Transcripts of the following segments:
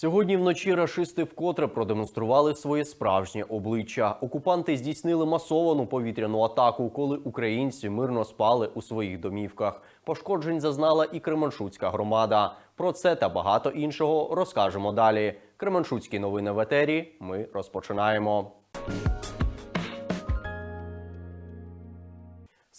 Сьогодні вночі рашисти вкотре продемонстрували своє справжнє обличчя. Окупанти здійснили масовану повітряну атаку, коли українці мирно спали у своїх домівках. Пошкоджень зазнала і Кременшуцька громада. Про це та багато іншого розкажемо далі. Кременшуцькі новини в етері. Ми розпочинаємо.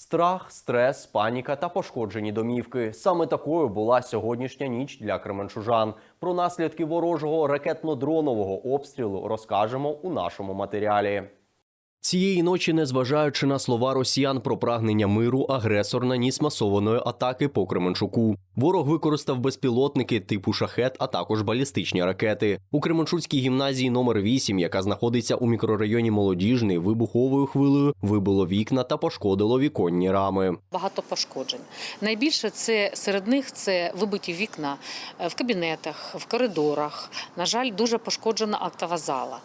Страх, стрес, паніка та пошкоджені домівки. Саме такою була сьогоднішня ніч для кременчужан. Про наслідки ворожого ракетно-дронового обстрілу розкажемо у нашому матеріалі. Цієї ночі, незважаючи на слова росіян про прагнення миру, агресор наніс масованої атаки по Кременчуку. Ворог використав безпілотники типу шахет, а також балістичні ракети. У Кременчуцькій гімназії номер 8 яка знаходиться у мікрорайоні Молодіжний, вибуховою хвилею вибило вікна та пошкодило віконні рами. багато пошкоджень. Найбільше це серед них це вибиті вікна е, в кабінетах, в коридорах. На жаль, дуже пошкоджена актова зала.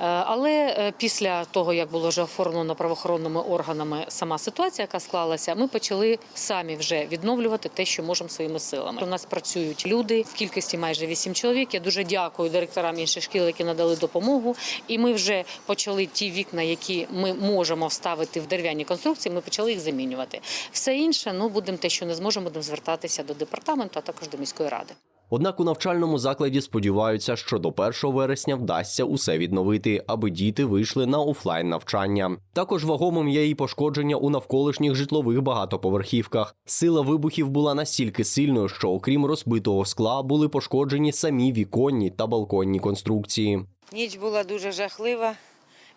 Е, Але е, після того, як було вже оформлено правоохоронними органами сама ситуація, яка склалася, ми почали самі вже відновлювати те, що можемо своїми силами. У нас працюють люди в кількості майже 8 чоловік. Я дуже дякую директорам інших шкіл, які надали допомогу. І ми вже почали ті вікна, які ми можемо вставити в дерев'яні конструкції. Ми почали їх замінювати. Все інше, ну будемо те, що не зможемо, будемо звертатися до департаменту, а також до міської ради. Однак у навчальному закладі сподіваються, що до 1 вересня вдасться усе відновити, аби діти вийшли на офлайн навчання. Також вагомим є і пошкодження у навколишніх житлових багатоповерхівках. Сила вибухів була настільки сильною, що окрім розбитого скла були пошкоджені самі віконні та балконні конструкції. Ніч була дуже жахлива,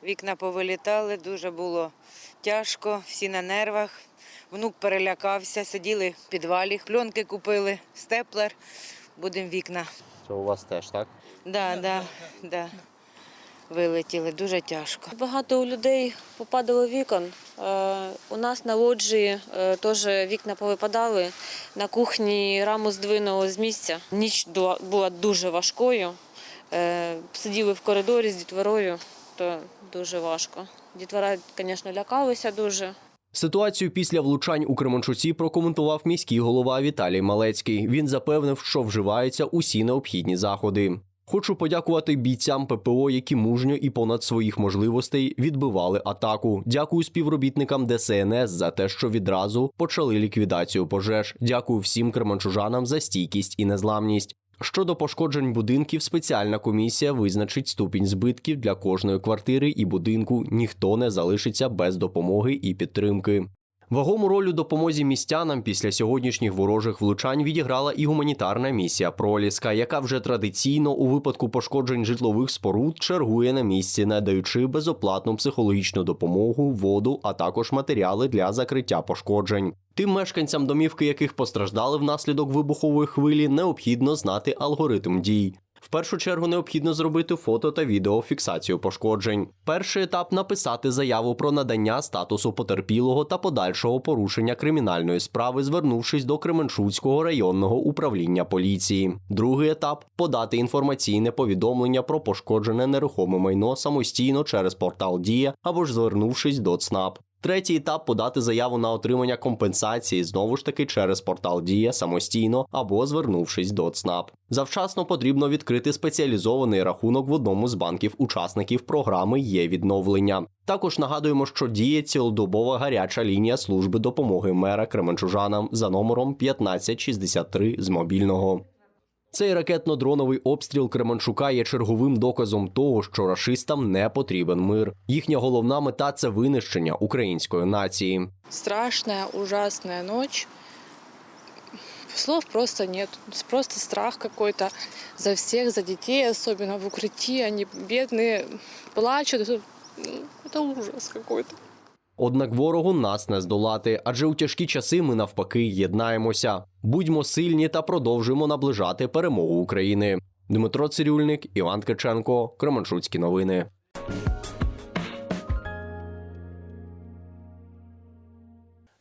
вікна повилітали, дуже було тяжко, всі на нервах. Внук перелякався, сиділи в підвалі, пленки купили, степлер, будемо вікна. Це у вас теж так? Да, да, да. Вилетіли, дуже тяжко. Багато у людей попадало вікон. Е, У нас на лоджії е, теж вікна повипадали. На кухні раму здвинуло з місця. Ніч була- була дуже важкою. Е, Сиділи в коридорі з дітворою, то дуже важко. Дітвора, звісно, лякалися дуже. Ситуацію після влучань у Кременчуці прокоментував міський голова Віталій Малецький. Він запевнив, що вживаються усі необхідні заходи. Хочу подякувати бійцям ППО, які мужньо і понад своїх можливостей відбивали атаку. Дякую співробітникам ДСНС за те, що відразу почали ліквідацію пожеж. Дякую всім кременчужанам за стійкість і незламність. Щодо пошкоджень будинків, спеціальна комісія визначить ступінь збитків для кожної квартири і будинку. Ніхто не залишиться без допомоги і підтримки. Вагому роль у допомозі містянам після сьогоднішніх ворожих влучань відіграла і гуманітарна місія Проліска, яка вже традиційно у випадку пошкоджень житлових споруд чергує на місці, надаючи безоплатну психологічну допомогу, воду, а також матеріали для закриття пошкоджень. Тим мешканцям домівки, яких постраждали внаслідок вибухової хвилі, необхідно знати алгоритм дій. В першу чергу необхідно зробити фото та відеофіксацію пошкоджень. Перший етап написати заяву про надання статусу потерпілого та подальшого порушення кримінальної справи, звернувшись до Кременчуцького районного управління поліції. Другий етап подати інформаційне повідомлення про пошкоджене нерухоме майно самостійно через портал Дія або ж звернувшись до ЦНАП. Третій етап подати заяву на отримання компенсації знову ж таки через портал Дія самостійно або звернувшись до ЦНАП. Завчасно потрібно відкрити спеціалізований рахунок в одному з банків-учасників програми є відновлення. Також нагадуємо, що діє цілодобова гаряча лінія служби допомоги мера Кременчужанам за номером 1563 з мобільного. Цей ракетно-дроновий обстріл Кременчука є черговим доказом того, що рашистам не потрібен мир. Їхня головна мета це винищення української нації. страшная, ужасная ночь. Слов просто нет. Просто страх какой-то за всех, за детей, особенно в укрытии. Они бедные, плачут. Это, ну, это ужас какой-то. Однак ворогу нас не здолати, адже у тяжкі часи ми навпаки єднаємося. Будьмо сильні та продовжуємо наближати перемогу України. Дмитро Цирюльник, Іван Ткаченко, Кременчуцькі новини.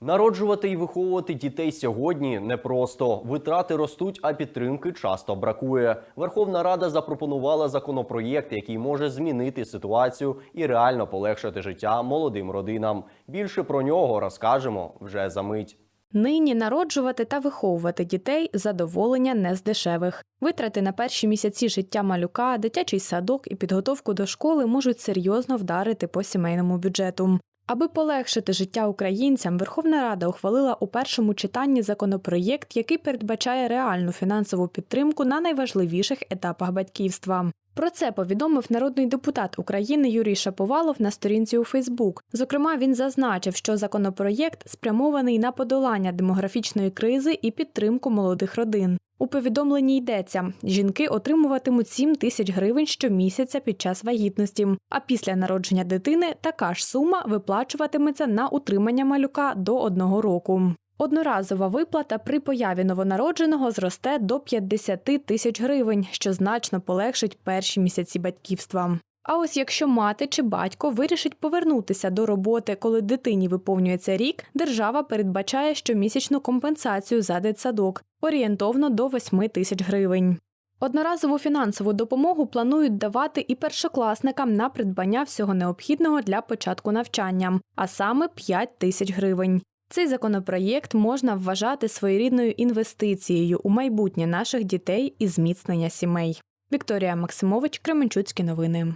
Народжувати і виховувати дітей сьогодні непросто. Витрати ростуть, а підтримки часто бракує. Верховна Рада запропонувала законопроєкт, який може змінити ситуацію і реально полегшити життя молодим родинам. Більше про нього розкажемо вже за мить. Нині народжувати та виховувати дітей задоволення не з дешевих. Витрати на перші місяці життя малюка, дитячий садок і підготовку до школи можуть серйозно вдарити по сімейному бюджету. Аби полегшити життя українцям, Верховна Рада ухвалила у першому читанні законопроєкт, який передбачає реальну фінансову підтримку на найважливіших етапах батьківства. Про це повідомив народний депутат України Юрій Шаповалов на сторінці у Фейсбук. Зокрема, він зазначив, що законопроєкт спрямований на подолання демографічної кризи і підтримку молодих родин. У повідомленні йдеться: жінки отримуватимуть 7 тисяч гривень щомісяця під час вагітності. А після народження дитини така ж сума виплачуватиметься на утримання малюка до одного року. Одноразова виплата при появі новонародженого зросте до 50 тисяч гривень, що значно полегшить перші місяці батьківства. А ось якщо мати чи батько вирішить повернутися до роботи, коли дитині виповнюється рік, держава передбачає щомісячну компенсацію за дитсадок орієнтовно до 8 тисяч гривень. Одноразову фінансову допомогу планують давати і першокласникам на придбання всього необхідного для початку навчання, а саме 5 тисяч гривень. Цей законопроєкт можна вважати своєрідною інвестицією у майбутнє наших дітей і зміцнення сімей. Вікторія Максимович, Кременчуцькі новини.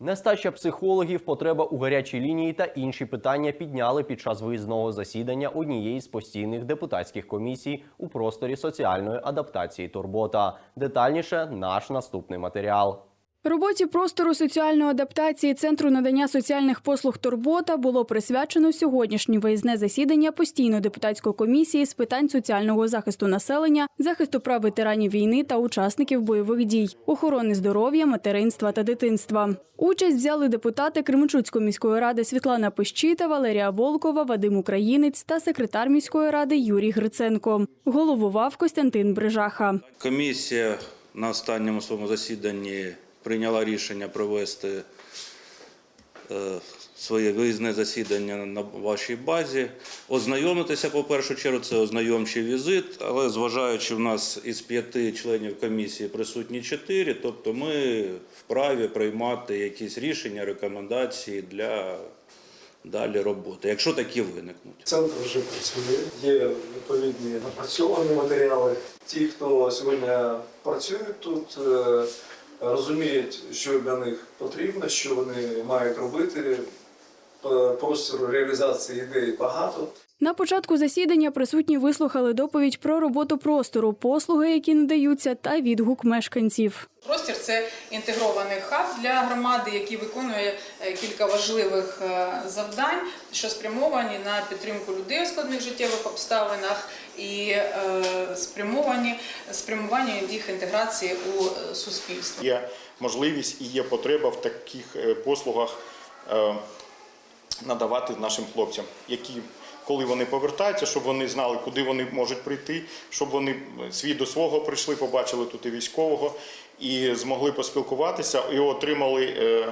Нестача психологів, потреба у гарячій лінії та інші питання підняли під час виїзного засідання однієї з постійних депутатських комісій у просторі соціальної адаптації Турбота. Детальніше наш наступний матеріал. Роботі простору соціальної адаптації Центру надання соціальних послуг Турбота було присвячено сьогоднішнє виїзне засідання постійної депутатської комісії з питань соціального захисту населення, захисту прав ветеранів війни та учасників бойових дій, охорони здоров'я, материнства та дитинства. Участь взяли депутати Кременчуцької міської ради Світлана Пищита, Валерія Волкова, Вадим Українець та секретар міської ради Юрій Гриценко. Головував Костянтин Брижаха. Комісія на останньому своєму засіданні прийняла рішення провести е, своє виїзне засідання на вашій базі. Ознайомитися, по першу чергу, це ознайомчий візит, але зважаючи в нас із п'яти членів комісії присутні чотири, тобто ми вправі приймати якісь рішення, рекомендації для далі роботи, якщо такі виникнуть. Центр вже працює, є відповідні напрацьовані матеріали. Ті, хто сьогодні працюють тут, е, розуміють, що для них потрібно, що вони мають робити. Е, Простору реалізації ідей багато. На початку засідання присутні вислухали доповідь про роботу простору, послуги, які надаються, та відгук мешканців. Простір це інтегрований хаб для громади, який виконує е, кілька важливих е, завдань, що спрямовані на підтримку людей у складних життєвих обставинах і спрямовані спрямування їх інтеграції у суспільство. Є можливість і є потреба в таких послугах надавати нашим хлопцям, які коли вони повертаються, щоб вони знали, куди вони можуть прийти, щоб вони свій до свого прийшли, побачили тут і військового, і змогли поспілкуватися, і отримали е,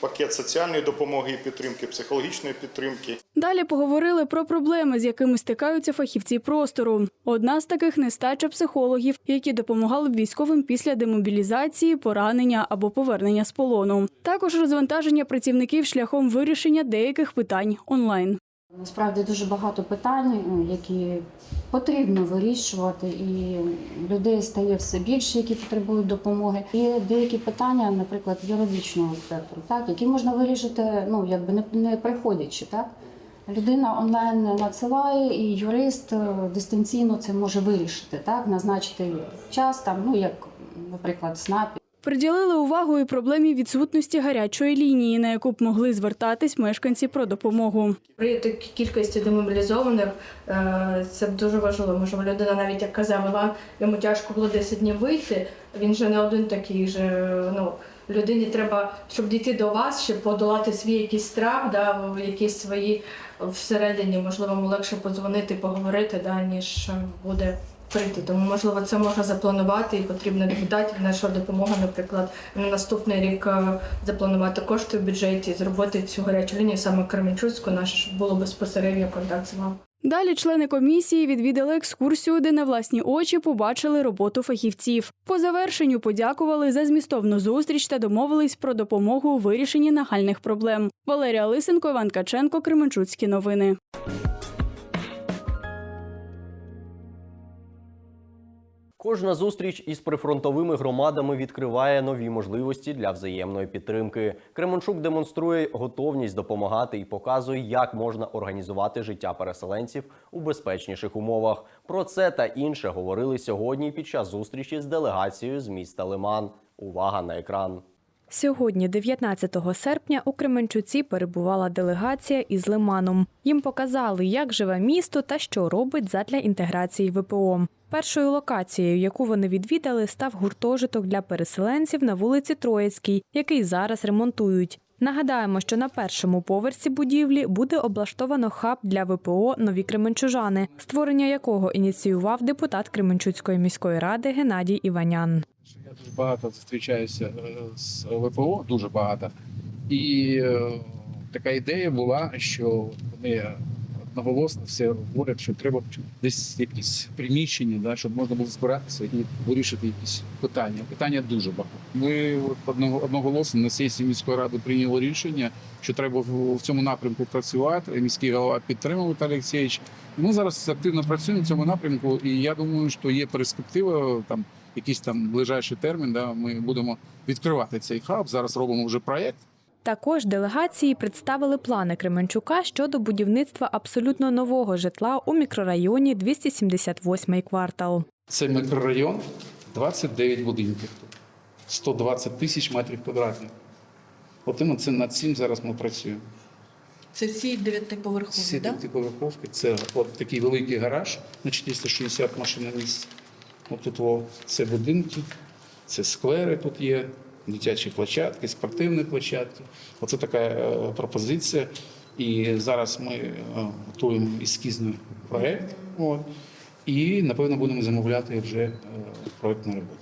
пакет соціальної допомоги і підтримки, психологічної підтримки. Далі поговорили про проблеми, з якими стикаються фахівці простору. Одна з таких нестача психологів, які допомагали б військовим після демобілізації, поранення або повернення з полону. Також розвантаження працівників шляхом вирішення деяких питань онлайн. Насправді дуже багато питань, ну, які потрібно вирішувати, і людей стає все більше, які потребують допомоги. І деякі питання, наприклад, юридичного спектру, так які можна вирішити, ну якби не, не приходячи, так. Людина онлайн надсилає, і юрист е, дистанційно це може вирішити, так назначити час там, ну як, наприклад, СНАП Приділили увагу і проблемі відсутності гарячої лінії, на яку б могли звертатись мешканці про допомогу. При такій кількості демобілізованих е, це дуже важливо. Можливо, людина навіть як казав Іван, йому тяжко було 10 днів вийти. Він же не один такий же. Ну людині треба, щоб дійти до вас, щоб подолати свій якийсь страх, да, якісь свої всередині, можливо, легше подзвонити, поговорити, да, ніж буде прийти. Тому можливо це можна запланувати і потрібно депутатів наша допомога, наприклад, на наступний рік е, запланувати кошти в бюджеті, зробити цю гарячу лінію саме Кременчуцьку, щоб було безпосередньо контакт з вами. Далі члени комісії відвідали екскурсію, де на власні очі побачили роботу фахівців. По завершенню подякували за змістовну зустріч та домовились про допомогу у вирішенні нагальних проблем. Валерія Лисенко, Іван Каченко, Кременчуцькі новини. Кожна зустріч із прифронтовими громадами відкриває нові можливості для взаємної підтримки. Кременчук демонструє готовність допомагати і показує, як можна організувати життя переселенців у безпечніших умовах. Про це та інше говорили сьогодні під час зустрічі з делегацією з міста Лиман. Увага на екран. Сьогодні, 19 серпня, у Кременчуці перебувала делегація із Лиманом. Їм показали, як живе місто та що робить задля інтеграції ВПО. Першою локацією, яку вони відвідали, став гуртожиток для переселенців на вулиці Троїцькій, який зараз ремонтують. Нагадаємо, що на першому поверсі будівлі буде облаштовано хаб для ВПО Нові Кременчужани, створення якого ініціював депутат Кременчуцької міської ради Геннадій Іванян. Я дуже багато зустрічаюся е, з ВПО, дуже багато. І е, така ідея була, що вони одноголосно все говорять, що треба десь якісь приміщення, да, щоб можна було збиратися і вирішити якісь питання. Питання дуже багато. Ми одного- одноголосно на сесії міської ради прийняли рішення, що треба в цьому напрямку працювати. Міський голова підтримав Віталій Олексійович. Ми зараз активно працюємо в цьому напрямку, і я думаю, що є перспектива там якийсь там ближайший термін. Да, ми будемо відкривати цей хаб. Зараз робимо вже проєкт. Також делегації представили плани Кременчука щодо будівництва абсолютно нового житла у мікрорайоні 278 квартал. Це мікрорайон, 29 будинків тут, 120 тисяч метрів квадратних. От над цим зараз ми працюємо. Це всі дев'ятиповерхові, Всі да? дев'ятиповерховки. Це от такий великий гараж на 460 машин на місці. От тут о, це будинки, це сквери тут є, дитячі площадки, спортивні площадки. Оце така е, пропозиція. І зараз ми е, готуємо ескізний проєкт. І, напевно, будемо замовляти вже е, проєктну роботу.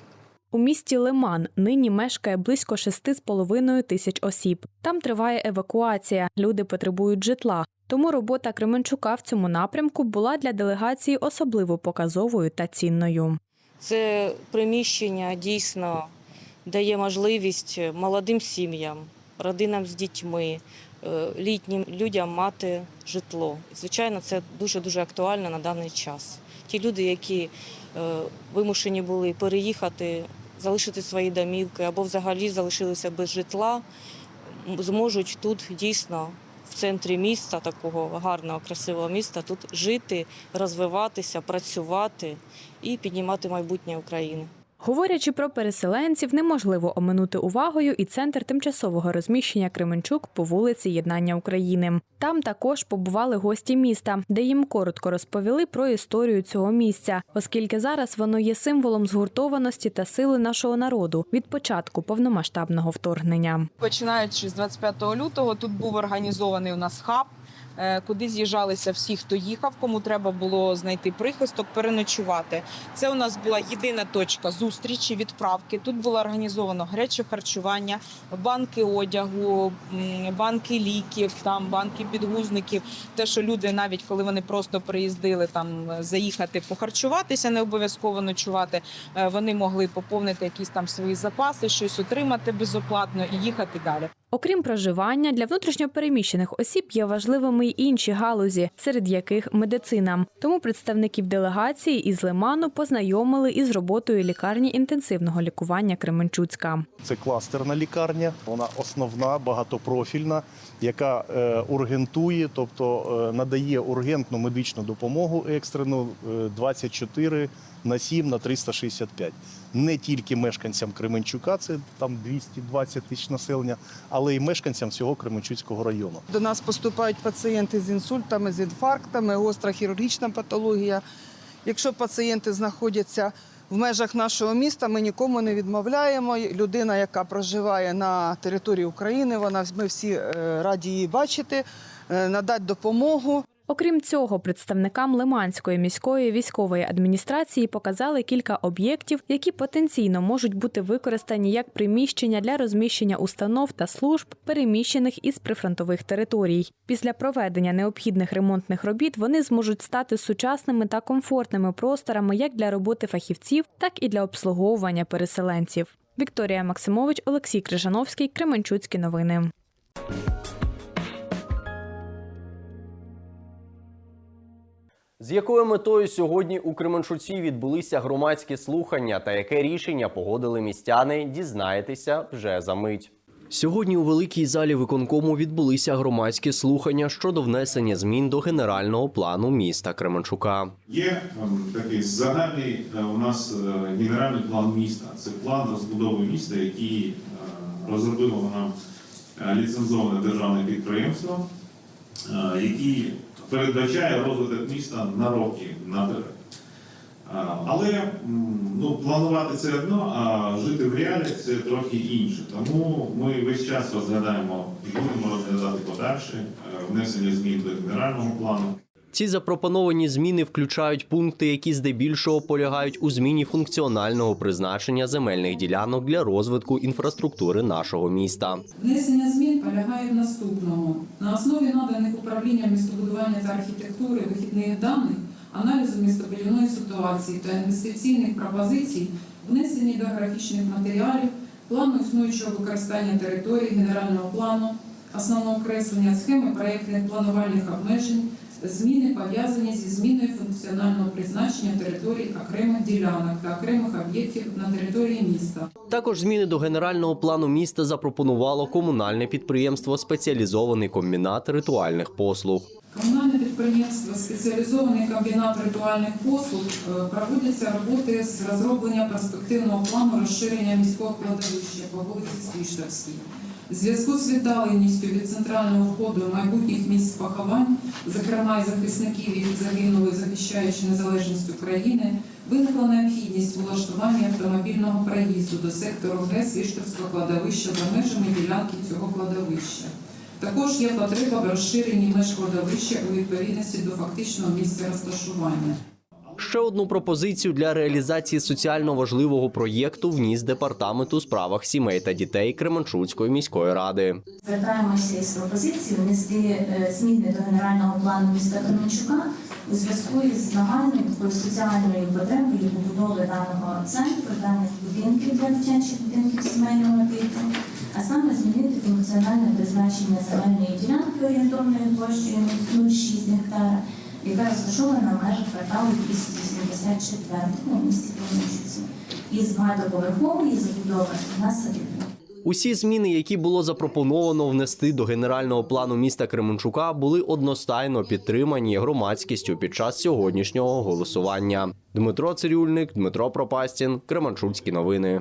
У місті Лиман нині мешкає близько 6,5 тисяч осіб. Там триває евакуація, люди потребують житла. Тому робота Кременчука в цьому напрямку була для делегації особливо показовою та цінною. Це приміщення дійсно дає можливість молодим сім'ям, родинам з дітьми, е, літнім людям мати житло. Звичайно, це дуже дуже актуально на даний час. Ті люди, які е, вимушені були переїхати, залишити свої домівки або взагалі залишилися без житла, зможуть тут дійсно в центрі міста, такого гарного, красивого міста, тут жити, розвиватися, працювати і піднімати майбутнє України. Говорячи про переселенців, неможливо оминути увагою і центр тимчасового розміщення Кременчук по вулиці Єднання України. Там також побували гості міста, де їм коротко розповіли про історію цього місця, оскільки зараз воно є символом згуртованості та сили нашого народу від початку повномасштабного вторгнення. Починаючи з 25 лютого, тут був організований у нас хаб, куди з'їжджалися всі, хто їхав, кому треба було знайти прихисток, переночувати. Це у нас була єдина точка зустрічі, відправки. Тут було організовано гаряче харчування, банки одягу, банки ліків, там банки підгузників. Те, що люди, навіть коли вони просто приїздили там е, заїхати похарчуватися, не обов'язково ночувати. е, Вони могли поповнити якісь там свої запаси, щось отримати безоплатно і їхати далі. Окрім проживання, для внутрішньопереміщених осіб є важливими й інші галузі, серед яких медицина. Тому представників делегації із Лиману познайомили із роботою лікарні інтенсивного лікування Кременчуцька. Це кластерна лікарня, вона основна, багатопрофільна, яка е, ургентує, тобто е, надає ургентну медичну допомогу екстрену е, 24 на 7 на 365. Не тільки мешканцям Кременчука, це там 220 тисяч населення, але й мешканцям всього Кременчуцького району. До нас поступають пацієнти з інсультами, з інфарктами, гостра хірургічна патологія. Якщо пацієнти знаходяться в межах нашого міста, ми нікому не відмовляємо. Людина, яка проживає на території України, вона ми всі е, раді її бачити, е, надати допомогу. Окрім цього, представникам Лиманської міської військової адміністрації показали кілька об'єктів, які потенційно можуть бути використані як приміщення для розміщення установ та служб, переміщених із прифронтових територій. Після проведення необхідних ремонтних робіт вони зможуть стати сучасними та комфортними просторами як для роботи фахівців, так і для обслуговування переселенців. Вікторія Максимович, Олексій Крижановський, Кременчуцькі новини. З якою метою сьогодні у Кременчуці відбулися громадські слухання та яке рішення погодили містяни, дізнаєтеся вже за мить. Сьогодні у великій залі виконкому відбулися громадські слухання щодо внесення змін до генерального плану міста Кременчука. Є ем, такий загальний е, у нас е, генеральний план міста. Це план розбудови міста, який е, розробило нам ліцензоване державне підприємство, який передбачає розвиток міста на роки наперед. Е, Але ну, планувати це одно, а жити в реалі це трохи інше. Тому ми весь час розглядаємо і будемо розглядати подальше е, внесення змін до генерального плану. Ці запропоновані зміни включають пункти, які здебільшого полягають у зміні функціонального призначення земельних ділянок для розвитку інфраструктури нашого міста. Внесення змін полягає в наступному. На основі наданих управлінням містобудування та архітектури вихідних даних, аналізу містобудівної ситуації та інвестиційних пропозицій, внесені до графічних матеріалів, плану існуючого використання території, генерального плану, основного креслення схеми проєктних планувальних обмежень, зміни пов'язані зі зміною функціонального призначення територій окремих ділянок та окремих об'єктів на території міста. Також зміни до генерального плану міста запропонувало комунальне підприємство Спеціалізований комбінат ритуальних послуг. Комунальне підприємство Спеціалізований комбінат ритуальних послуг е, проводяться роботи з розроблення перспективного плану розширення міського кладовища по вулиці Свіштовській. Зв'язку з віддаленістю від центрального входу майбутніх місць поховань, зокрема й захисників, які загинули, захищаючи незалежність України, виникла необхідність влаштування автомобільного проїзду до сектору Г Свіштовського кладовища за межами ділянки цього кладовища. Також є потреба в розширенні меж кладовища у відповідності до фактичного місця розташування. Ще одну пропозицію для реалізації соціально важливого проєкту вніс департамент у справах сімей та дітей Кременчуцької міської ради. Звертаємося із пропозицією внести е, зміни до генерального плану міста Кременчука у зв'язку із нагальною соціальною потребою побудови даного центру, даних будинків для дитячих будинків сімейного типу, а саме змінити функціональне призначення земельної ділянки орієнтовною площею 0,6 гектара, яка розташована в межах кварталу 284 у місті Кременчуці, із багатоповерхової забудови на садибу. Усі зміни, які було запропоновано внести до генерального плану міста Кременчука, були одностайно підтримані громадськістю під час сьогоднішнього голосування. Дмитро Цирюльник, Дмитро Пропастін, Кременчуцькі новини.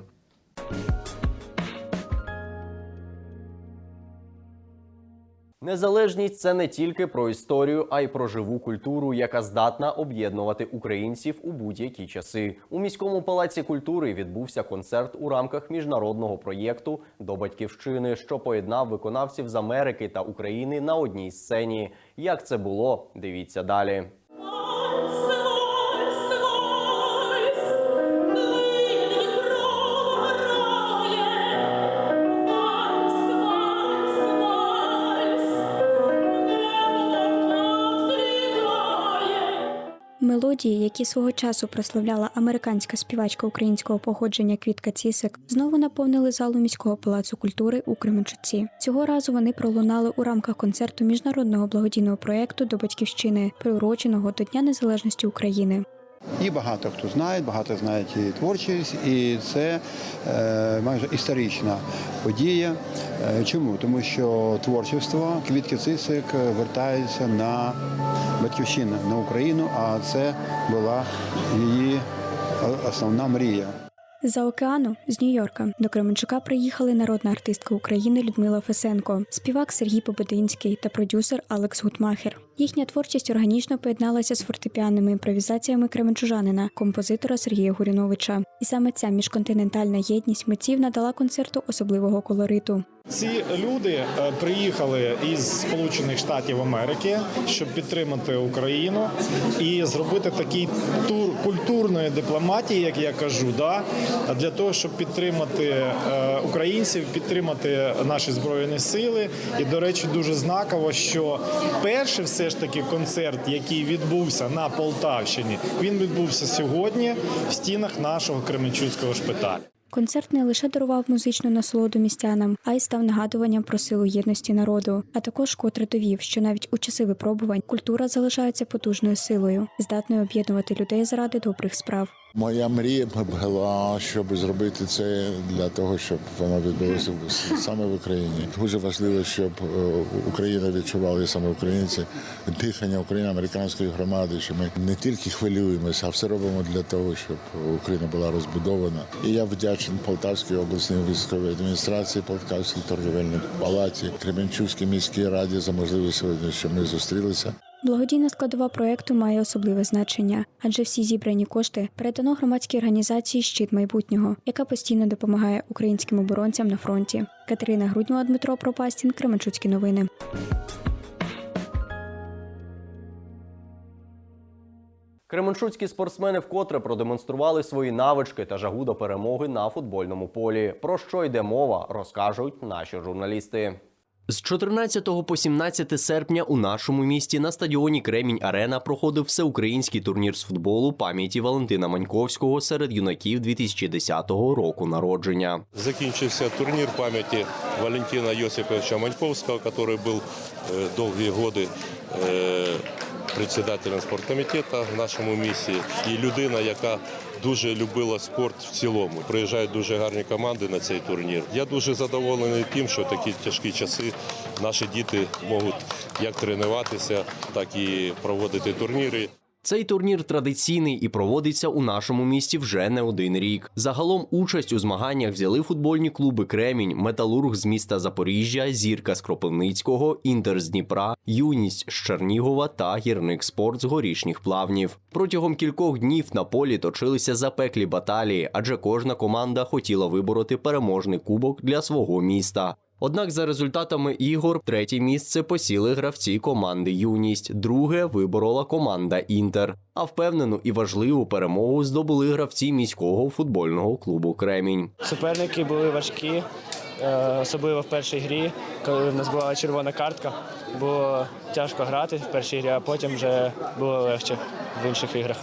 Незалежність це не тільки про історію, а й про живу культуру, яка здатна об'єднувати українців у будь-які часи. У міському палаці культури відбувся концерт у рамках міжнародного проєкту до батьківщини, що поєднав виконавців з Америки та України на одній сцені. Як це було? Дивіться далі. Мелодії, які свого часу прославляла американська співачка українського походження Квітка Цісик, знову наповнили залу міського палацу культури у Кременчуці. Цього разу вони пролунали у рамках концерту міжнародного благодійного проєкту до батьківщини, приуроченого до Дня Незалежності України. І багато хто знає, багато знають її творчість, і це е, майже історична подія. Е, чому? Тому що творчество Квітки Цисик вертається на батьківщину, на Україну, а це була її основна мрія. За океану з Нью-Йорка до Кременчука приїхали народна артистка України Людмила Фесенко, співак Сергій Побединський та продюсер Алекс Гутмахер. Їхня творчість органічно поєдналася з фортепіанними імпровізаціями кременчужанина, композитора Сергія Гуріновича. І саме ця міжконтинентальна єдність митців надала концерту особливого колориту. Ці люди е, приїхали із Сполучених Штатів Америки, щоб підтримати Україну і зробити такий тур культурної дипломатії, як я кажу, да, для того, щоб підтримати е, українців, підтримати наші збройні сили. І, до речі, дуже знаково, що перший все ж таки концерт, який відбувся на Полтавщині, він відбувся сьогодні в стінах нашого Кременчуцького шпиталю. Концерт не лише дарував музичну насолоду містянам, а й став нагадуванням про силу єдності народу, а також котре довів, що навіть у часи випробувань культура залишається потужною силою, здатною об'єднувати людей заради добрих справ. Моя мрія була, щоб зробити це для того, щоб воно відбулося саме в Україні. Дуже важливо, щоб е, Україна відчувала саме українці дихання України, американської громади. Що ми не тільки хвилюємося, а все робимо для того, щоб Україна була розбудована. І я вдячний Полтавській обласній військовій адміністрації, Полтавській торгівельній палаті, Кременчуцькій міській раді за можливість сьогодні, що ми зустрілися. Благодійна складова проекту має особливе значення, адже всі зібрані кошти передано громадській організації Щит майбутнього, яка постійно допомагає українським оборонцям на фронті. Катерина Груднєва, Дмитро Пропастін, Кременчуцькі новини. Кременчуцькі спортсмени вкотре продемонстрували свої навички та жагу до перемоги на футбольному полі. Про що йде мова, розкажуть наші журналісти. З 14 по 17 серпня у нашому місті на стадіоні Кремінь Арена проходив всеукраїнський турнір з футболу пам'яті Валентина Маньковського серед юнаків 2010 року народження. Закінчився турнір пам'яті Валентина Йосиповича Маньковського, який був е, довгі роки е, председателем спорткомітету в нашому місті. І людина, яка дуже любила спорт в цілому. Приїжджають дуже гарні команди на цей турнір. Я дуже задоволений тим, що такі тяжкі часи наші діти можуть як тренуватися, так і проводити турніри. Цей турнір традиційний і проводиться у нашому місті вже не один рік. Загалом участь у змаганнях взяли футбольні клуби Кремінь, Металург з міста Запоріжжя, Зірка з Кропивницького, Інтер з Дніпра, Юність з Чернігова та Гірник Спорт з горішніх плавнів. Протягом кількох днів на полі точилися запеклі баталії, адже кожна команда хотіла вибороти переможний кубок для свого міста. Однак за результатами ігор третє місце посіли гравці команди Юність, друге виборола команда Інтер. А впевнену і важливу перемогу здобули гравці міського футбольного клубу Кремінь. Суперники були важкі, е, особливо в першій грі, коли в нас була червона картка. Було тяжко грати в першій грі, а потім вже було легше в інших іграх.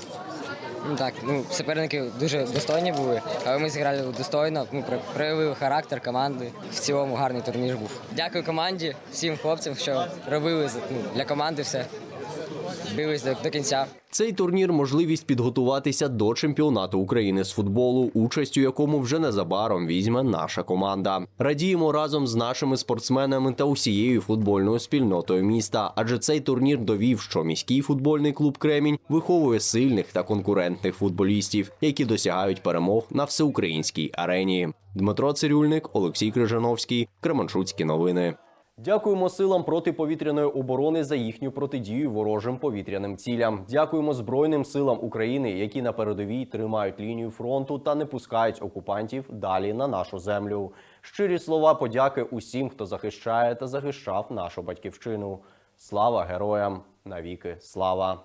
Ну так, ну суперники дуже достойні були, але ми зіграли достойно. Ми проявили характер команди. В цілому гарний турнір був. Дякую команді, всім хлопцям, що робили ну, для команди все. Бились до, до кінця. Цей турнір можливість підготуватися до чемпіонату України з футболу, участь у якому вже незабаром візьме наша команда. Радіємо разом з нашими спортсменами та усією футбольною спільнотою міста. Адже цей турнір довів, що міський футбольний клуб Кремінь виховує сильних та конкурентних футболістів, які досягають перемог на всеукраїнській арені. Дмитро Цирюльник, Олексій Крижановський, Кременчуцькі новини. Дякуємо силам протиповітряної оборони за їхню протидію ворожим повітряним цілям. Дякуємо Збройним силам України, які на передовій тримають лінію фронту та не пускають окупантів далі на нашу землю. Щирі слова подяки усім, хто захищає та захищав нашу батьківщину. Слава героям! Навіки слава!